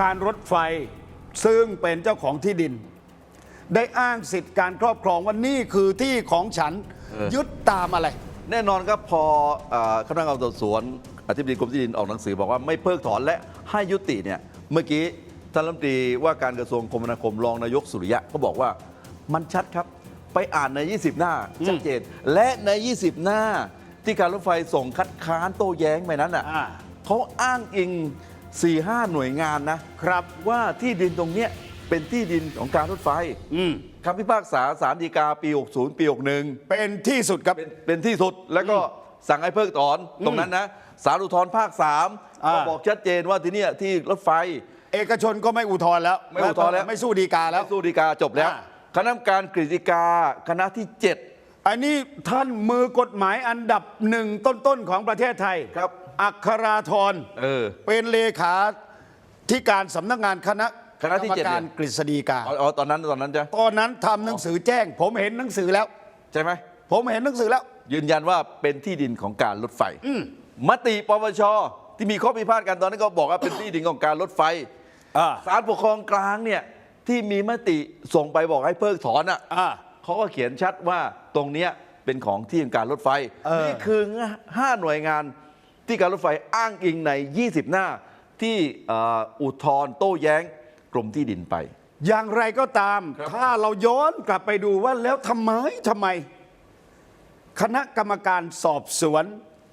การรถไฟซึ่งเป็นเจ้าของที่ดิน ได้อ้างสิทธิ์การครอบครองว่านี่คือที่ของฉันเออยึดตามอะไร แน่นอนครับพอเอ่อคณะกรรมการสอบสวนอธิบดีกรมที่ดินออกหนังสือบอกว่าไม่เพิกถอนและให้ยุติเนี่ยเมื่อกี้ท่านรัฐมนตรีว่าการกระทรวงคมนาคมรองนายกสุริยะก็บอกว่ามันชัดครับ ไปอ่านใน 20 หน้าชัดเจนและใน 20 หน้าที่การรถไฟส่งคัดค้านโต้แย้งไปนั้นอะอ่า เขาอ้างอิง 4-5 หน่วยงานนะครับ ว่าที่ดินตรงเนี้ยเป็นที่ดินของการรถไฟอืมคำพิพากษาสารดีกาปี 60 ปี 61 เป็นที่สุดครับ เป็นเป็นที่สุดแล้วก็สั่งให้เพิกถอนตรงนั้นนะสารอุทธรณ์ภาคสามอ่า ก็บอกชัดเจนว่าที่เนี่ยที่รถไฟ เอกชนก็ไม่อุทธรณ์แล้วไม่อุทธรณ์แล้ว ไม่สู้ดีกาแล้ว สู้ดีกาจบแล้ว อ่า คณะกรรมการกฤษฎีกาคณะที่ 7 อันนี้ท่านมือกฎหมายอันดับหนึ่งต้นๆของประเทศไทย ครับ อัคราธรเออ เป็นเลขาที่การสำนักงานคณะคณะที่กรรมเจ็ดการเนี่ย กฤษฎีกา อ๋ออ๋อตอนนั้นตอนนั้นจ้ะตอนนั้นทำหนังสือแจ้ง ผมเห็นหนังสือแล้ว ใช่ไหม ผมเห็นหนังสือแล้ว ยืนยันว่าเป็นที่ดินของการรถไฟมติปปชที่มีข้อพิพาทกันตอนนั้นก็บอกว่าเป็นที่ดินของการรถไฟอ่า ศาลปกครองกลางเนี่ยที่มีมติส่งไปบอกให้เพิกถอนอะอ่า เขาก็เขียนชัดว่าตรงเนี้ยเป็นของที่ของการรถไฟ เออ นี่คือ5หน่วยงาน ที่การรถไฟอ้างอิงใน 20 หน้า ที่เอ่ออุทธรณ์โต้แย้งกรมที่ดินไป อย่างไรก็ตามครับถ้าเราย้อนกลับไปดูว่าแล้วทำไมทำไม คณะกรรมการสอบสวน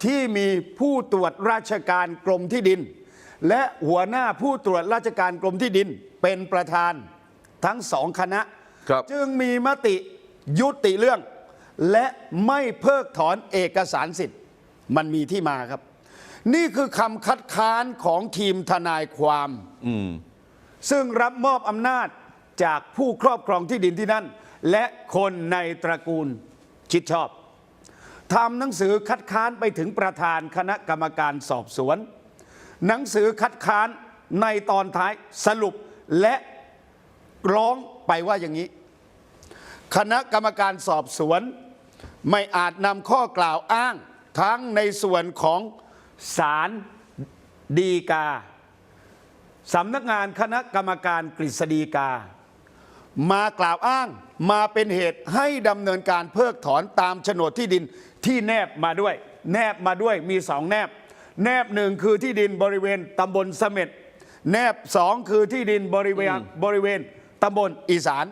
ที่มีผู้ตรวจราชการกรมที่ดิน และหัวหน้าผู้ตรวจราชการกรมที่ดินเป็นประธานทั้งสองคณะครับจึงมีมติยุติเรื่อง และไม่เพิกถอนเอกสารสิทธิ์ มันมีที่มาครับ นี่คือคำคัดค้านของทีมทนายความอืมซึ่งรับมอบอำนาจจากผู้ครอบครองที่ดินที่นั่น และคนในตระกูลชิดชอบทำหนังสือคัดค้านไปถึงประธานคณะกรรมการสอบสวน หนังสือคัดค้านในตอนท้ายสรุปและร้องไปว่าอย่างนี้ คณะกรรมการสอบสวน ไม่อาจนำข้อกล่าวอ้างทั้งในส่วนของ ศาลดีกาสำนักงานคณะกรรมการกฤษฎีกา มากล่าวอ้างมาเป็นเหตุให้ดำเนินการเพิกถอนตามโฉนดที่ดินที่แนบมาด้วย แนบมาด้วยมีสองแนบ แนบหนึ่งคือที่ดินบริเวณตำบลเสม็ดแนบสองคือที่ดินบริเวณบริเวณตำบลอีสาน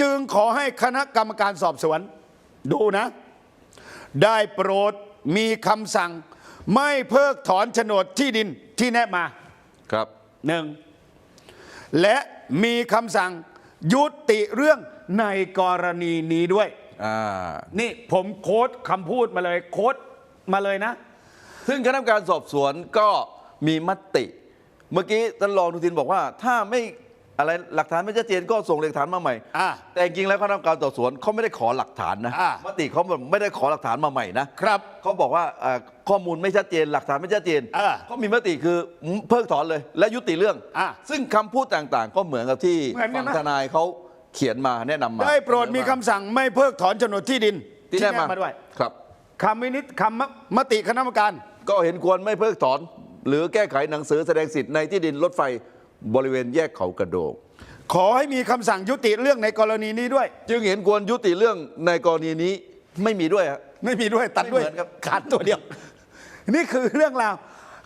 จึงขอให้คณะกรรมการสอบสวน ดูนะ ได้โปรดมีคำสั่ง ไม่เพิกถอนโฉนดที่ดินที่แนบมาครับหนึ่งและมีคำสั่งยุติเรื่องในกรณีนี้ด้วยอ่านี่ผมโค้ดคำพูดมาเลยโค้ดมาเลยนะ ซึ่งคณะกรรมการสอบสวนก็มีมติ เมื่อกี้ท่านรองทุทินบอกว่า ถ้าไม่ อะไรหลักฐานไม่ชัดเจนก็ส่งหลักฐานมาใหม่ อ่า แต่จริงๆแล้วคณะกรรมการสอบสวนเขาไม่ได้ขอหลักฐานนะอ่ามติเขาไม่ได้ขอหลักฐานมาใหม่นะครับ เขาบอกว่าเอ่อข้อมูลไม่ชัดเจน หลักฐานไม่ชัดเจนอ่าเขามีมติคือเพิกถอนเลย และยุติเรื่อง อ่าซึ่งคำพูดต่างๆ ก็เหมือนกับที่เหมือนกันฝั่งนะ ทนายเขาเขียนมาแนะนำมาได้โปรดมีคำสั่งไม่เพิกถอนโฉนดที่ดินที่แนบแนมาบมาด้วยครับ คำวินิจคำมมติคณะกรรมการ ก็เห็นควรไม่เพิกถอน หรือแก้ไขหนังสือแสดงสิทธิ์ในที่ดินรถไฟ บริเวณแยกเขากระโดงขอให้มีคำสั่งยุติเรื่องในกรณีนี้ด้วย จึงเห็นควรยุติเรื่องในกรณีนี้ไม่มีด้วยฮะ ไม่มีด้วยตัดด้วยไม่เหมือนครับ ขาดตัวเดียว นี่คือเรื่องราว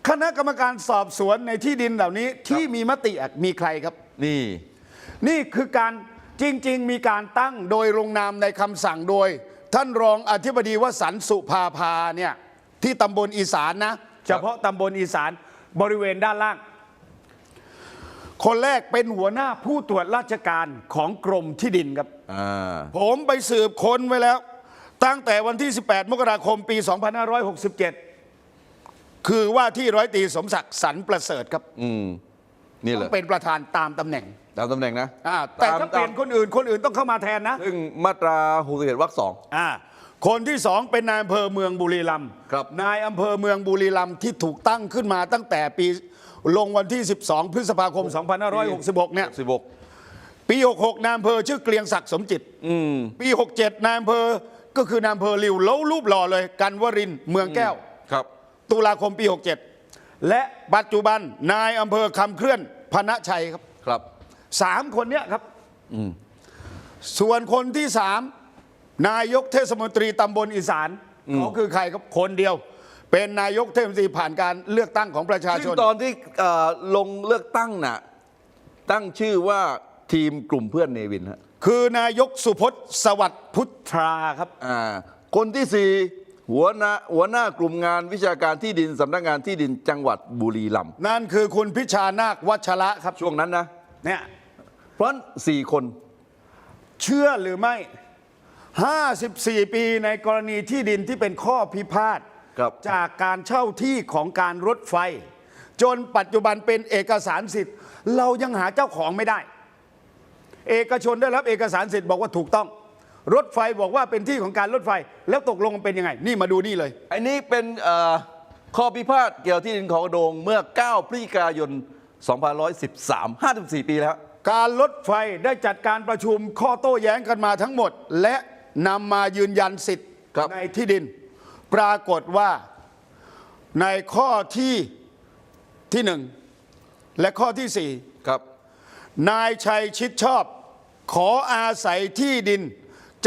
คณะกรรมการสอบสวนในที่ดินเหล่านี้ที่มีมติอะมีใครครับ นี่ นี่คือการจริง ๆ มีการตั้งโดยลงนามในคำสั่งโดย ท่านรองอธิบดีวสันต์สุภาพาเนี่ยที่ตำบลอีสานนะ เฉพาะตำบลอีสานบริเวณด้านล่าง คนแรกเป็นหัวหน้าผู้ตรวจราชการของกรมที่ดินครับ อ่าผมไปสืบค้นไว้แล้ว ตั้งแต่วันที่ 18 มกราคมปี 2567 คือว่าที่ร้อยตรีสมศักดิ์สรรประเสริฐครับอืมนี่ต้เลอยงเป็นประธานตามตำแหน่งตามตำแหน่งนะอ่าแต่ถ้าเปลี่ยนคนอื่นคนอื่นต้องเข้ามาแทนนะ ซึ่งมาตรา61วรรคสอง อ่า คนที่สองเป็นนายอำเภอเมืองบุรีรัมย์ครับ นายอำเภอเมืองบุรีรัมย์ที่ถูกตั้งขึ้นมาตั้งแต่ปีลงวันที่ 12 พฤษภาคม 2566 เนี่ย16ปี 66 นายอำเภอชื่อเกรียงศักดิ์สมจิต อืม ปี 67 นายอำเภอก็คือนายอำเภอริวแล้วรูปหล่อเลย กันวรินทร์เมืองแก้ว ครับ ตุลาคมปี 67 และปัจจุบันนายอำเภอคำเคลื่อนพนะชัยครับ ครับ สามคนเนี้ยครับอืมส่วนคนที่สาม นายกเทศมนตรีตำบลอีสานเขาคือใครครับคนเดียว เป็นนายกเทศมนตรีผ่านการเลือกตั้งของประชาชซึ่นงตอนที่เอ่อลงเลือกตั้งน่ะตั้งชื่อว่าทีมกลุ่มเพื่อนเนวินฮะคือนายกสุพจน์สวัสดิ์พุทธาครับ อ่าคนที่สี่หัวหน้าหัวหน้ากลุ่มงานวิชาการที่ดินสำนักงานที่ดินจังหวัดบุรีรัมย์นั่นคือคุณพิชานาควัชระครับช่วงนั้นนะเนี่ยเพราะฉะนั้นสี่คน เชื่อหรือไม่ 54 ปีในกรณีที่ดินที่เป็นข้อพิพาทครับจากการเช่าที่ของการรถไฟ จนปัจจุบันเป็นเอกสารสิทธิ์ เรายังหาเจ้าของไม่ได้ เอกชนได้รับเอกสารสิทธิ์บอกว่าถูกต้อง รถไฟบอกว่าเป็นที่ของการรถไฟแล้วตกลงมันเป็นยังไง นี่มาดูนี่เลย อันนี้เป็นเอ่อข้อพิพาทเกี่ยวที่ดินของกระโดงเมื่อ 9 พฤศจิกายน 2513 54 ปีแล้ว การรถไฟได้จัดการประชุมข้อโต้แย้งกันมาทั้งหมด และ นำมายืนยันสิทธิ์ครับในที่ดิน ปรากฏว่าในข้อที่ที่หนึ่งและข้อที่สี่ครับ นายชัยชิดชอบ ขออาศัยที่ดิน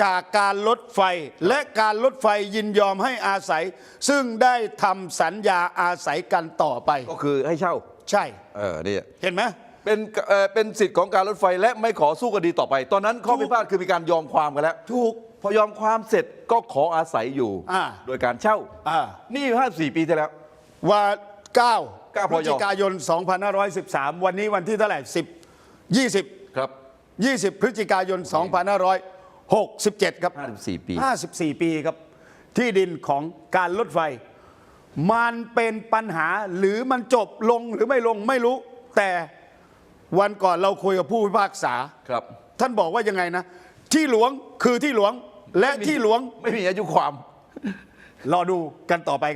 จากการลดไฟและการลดไฟยินยอมให้อาศัย ซึ่งได้ทำสัญญาอาศัยกันต่อไป ก็คือให้เช่า ใช่ เออนี่เห็นไหมเป็นเอ่อเป็นสิทธิ์ของการรถไฟและไม่ขอสู้คดีต่อไป ตอนนั้นข้อถูกพิพาทคือมีการยอมความกันแล้วถูก พอยอมความเสร็จก็ขออาศัยอยู่ อ่า โดยการเช่า อ่านี่54ปีที่แล้ว ว่า9เก้าพพฤยศจิกายน 2513 วันนี้วันที่เท่าไหร่10 20 ครับ 20 พฤศจิกายน 2567 ครับ 54 ปี 54 ปีครับ ที่ดินของการรถไฟ มันเป็นปัญหาหรือมันจบลงหรือไม่ลงไม่รู้ แต่วันก่อนเราคุยกับผู้พิพากษา ครับ ท่านบอกว่ายังไงนะ ที่หลวงคือที่หลวง และที่หลวงไม่มีอายุความ รอดูกันต่อไป